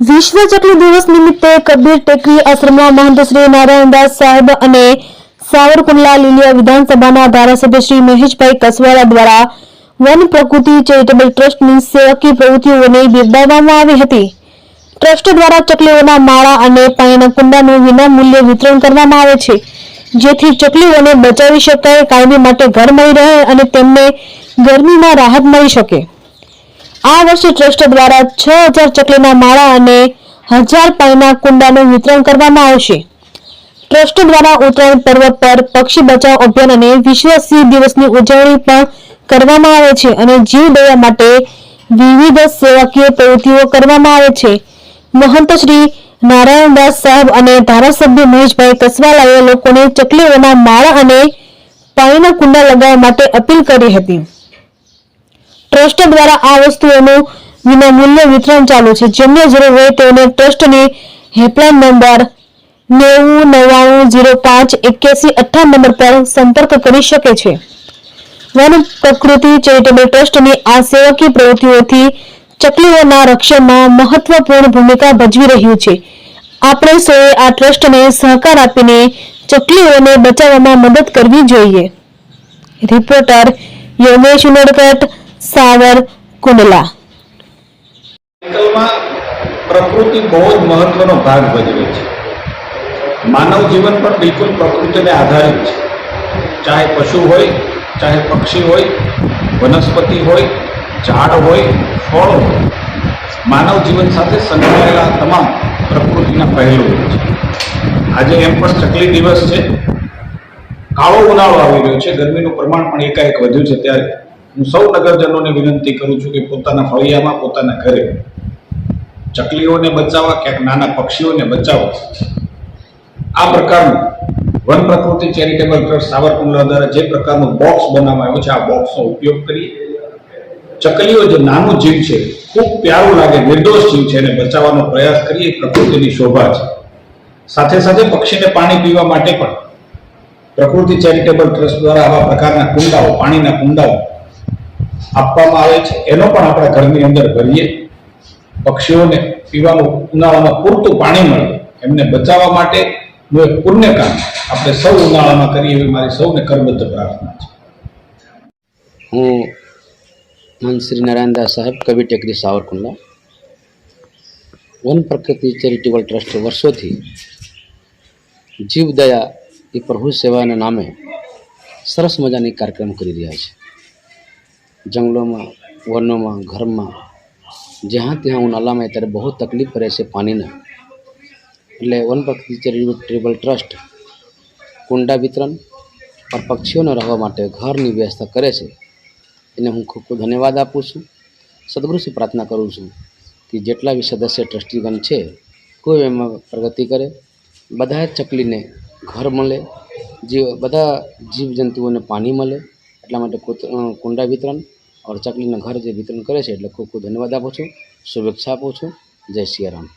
વિશ્વ ચકલી દિવસ નિમિત્તે કબીર ટેકરી આશ્રમમાં મહંત શ્રી નારાયણદાસ સાહેબ અને સાવરકુંડલા લીલિયા વિધાનસભાના ધારાસભ્ય શ્રી મહેશભાઈ કસવાળા દ્વારા વન પ્રકૃતિ ચેરિટેબલ ટ્રસ્ટની સેવકી પ્રવૃત્તિઓને બિરદાવવામાં આવી હતી. ટ્રસ્ટ દ્વારા ચકલીઓના માળા અને પાણીના કુંડાનું વિનામૂલ્યે વિતરણ કરવામાં આવે છે. જેથી ચકલીઓને બચાવી શકાય, કાયમી માટે ઘર મળી રહે અને તેમને ગરમીમાં રાહત મળી શકે. આ વર્ષે ટ્રસ્ટ દ્વારા છ હજાર ચકલીના માળા અને હજાર પાણીના કુંડાનું વિતરણ કરવામાં આવશે. ટ્રસ્ટ દ્વારા ઉત્તરાયણ પર્વ પર પક્ષી બચાવ અભિયાન અને વિશ્વ સિંહ દિવસની ઉજવણી પણ કરવામાં આવે છે અને જીવ દયા માટે વિવિધ સેવાકીય પ્રવૃત્તિઓ કરવામાં આવે છે. મહંત શ્રી નારાયણદાસ સાહેબ અને ધારાસભ્ય મહેશભાઈ કસવાલાએ લોકોને ચકલીઓના માળા અને પાણીના કુંડા લગાવવા માટે અપીલ કરી હતી. ટ્રસ્ટ દ્વારા આ વસ્તુઓનું વિનામૂલ્ય વિતરણ ચાલુ છે. જેમને જરૂર હોય તેઓને ટ્રસ્ટની હેલ્પલાઇન નંબર નેવું નવ્વાણું જીરો પાંચ એક્યાસી અઠ્ઠાવન નંબર પર સંપર્ક કરી શકે છે. વન પ્રકૃતિ ચેરિટેબલ ટ્રસ્ટની આ સેવકીય પ્રવૃત્તિઓથી ચકલીઓના રક્ષણમાં મહત્વપૂર્ણ ભૂમિકા ભજવી રહ્યું છે. આપણે સૌએ આ ટ્રસ્ટને સહકાર આપીને ચકલીઓને બચાવવામાં મદદ કરવી જોઈએ. Reporter Yogesh Unadkat Savarkundla. પ્રકૃતિ બહુ જ મહત્વનો ભાગ ભજવે છે. માનવ જીવન પણ બિલકુલ પ્રકૃતિને આધારિત છે. ચાહે પશુ હોય, ચાહે પક્ષી હોય, વનસ્પતિ હોય, ઝાડ હોય, ફળ હોય, માનવ જીવન સાથે સંકળાયેલા તમામ પ્રકૃતિના પહેલું છે. આજે એમ પણ ચકલી દિવસ છે. કાળો ઉનાળો આવી રહ્યો છે. ગરમીનું પ્રમાણ પણ એકાએક વધ્યું છે. ત્યારે હું સૌ નગરજનોને વિનંતી કરું છું કે પોતાના ફળિયામાં, પોતાના ઘરે ચકલીઓને બચાવવા ક્યાંક નાના પક્ષીઓને બચાવવા. આ પ્રકારનું one Prakruti charitable trust Savarkundla દ્વારા જે પ્રકારનું બોક્સ બનાવવામાં આવ્યું છે, આ બોક્સનો ઉપયોગ કરી ચકલીઓ જે નાનું જીવ છે, ખૂબ પ્યારું લાગે, નિર્દોષ જીવ છે, એને બચાવવાનો પ્રયાસ કરીએ પ્રકૃતિની શોભા છે. સાથે સાથે પક્ષીને પાણી પીવા માટે પણ પ્રકૃતિ ચેરિટેબલ ટ્રસ્ટ દ્વારા આવા પ્રકારના કુંડાઓ, પાણીના કુંડાઓ આપવામાં આવે છે. એનો પણ આપણા ઘરની અંદર ભરીએ. પક્ષીઓને પીવાનું, ઉનાળામાં પૂરતું પાણી મળે. એમને બચાવવા માટે નું એક પુણ્ય કામ આપણે સૌ ઉનાળામાં કરીએ એવી મારી સૌને કરબદ્ધ પ્રાર્થના છે. હું મન શ્રી નારાયણદાસ સાહેબ, કવિ ટેકરી સાવરકુંડલા. વન પ્રકૃતિ ચેરિટેબલ ટ્રસ્ટ વર્ષોથી જીવદયા એ પ્રભુ સેવાના નામે સરસ મજાની કાર્યક્રમ કરી રહ્યા છે. જંગલોમાં, વનોમાં, ઘરમાં, જ્યાં ત્યાં ઉનાળામાં ત્યારે બહુ તકલીફ પડે છે પાણીના. એટલે વન પ્રકૃતિ ચેરિટેબલ ટ્રસ્ટ કુંડા વિતરણ પર પક્ષીઓને રહેવા માટે ઘરની વ્યવસ્થા કરે છે. એને હું ખૂબ ખૂબ ધન્યવાદ આપું છું. સદગુરુશ્રી પ્રાર્થના કરું છું કે જેટલા બી સદસ્ય ટ્રસ્ટીગણ છે, કોઈ એમાં પ્રગતિ કરે બધા ચકલીને ઘર મળે જે બધા જીવજંતુઓને પાણી મળે, એટલા માટે કુંડા વિતરણ ઓર ચકલીના ઘર જે વિતરણ કરે છે, એટલે ખૂબ ખૂબ ધન્યવાદ આપું છું. શુભેચ્છા આપું છું. જય સિયારામ